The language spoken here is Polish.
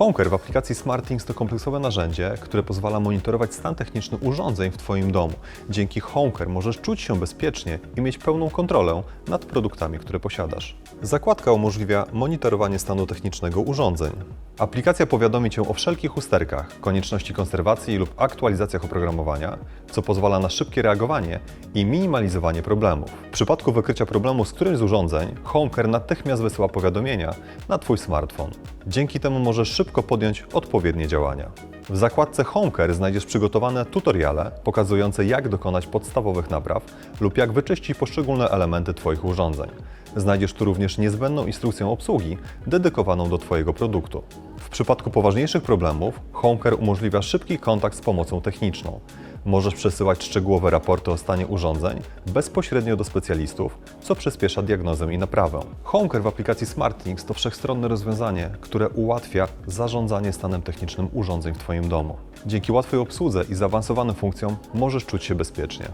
HomeCare w aplikacji SmartThings to kompleksowe narzędzie, które pozwala monitorować stan techniczny urządzeń w Twoim domu. Dzięki HomeCare możesz czuć się bezpiecznie i mieć pełną kontrolę nad produktami, które posiadasz. Zakładka umożliwia monitorowanie stanu technicznego urządzeń. Aplikacja powiadomi Cię o wszelkich usterkach, konieczności konserwacji lub aktualizacjach oprogramowania, co pozwala na szybkie reagowanie i minimalizowanie problemów. W przypadku wykrycia problemu z którymś z urządzeń, HomeCare natychmiast wysyła powiadomienia na Twój smartfon. Dzięki temu możesz szybko podjąć odpowiednie działania. W zakładce HomeCare znajdziesz przygotowane tutoriale pokazujące jak dokonać podstawowych napraw lub jak wyczyścić poszczególne elementy Twoich urządzeń. Znajdziesz tu również niezbędną instrukcję obsługi dedykowaną do Twojego produktu. W przypadku poważniejszych problemów HomeCare umożliwia szybki kontakt z pomocą techniczną. Możesz przesyłać szczegółowe raporty o stanie urządzeń bezpośrednio do specjalistów, co przyspiesza diagnozę i naprawę. HomeCare w aplikacji SmartThings to wszechstronne rozwiązanie, które ułatwia zarządzanie stanem technicznym urządzeń w Twoim domu. Dzięki łatwej obsłudze i zaawansowanym funkcjom możesz czuć się bezpiecznie.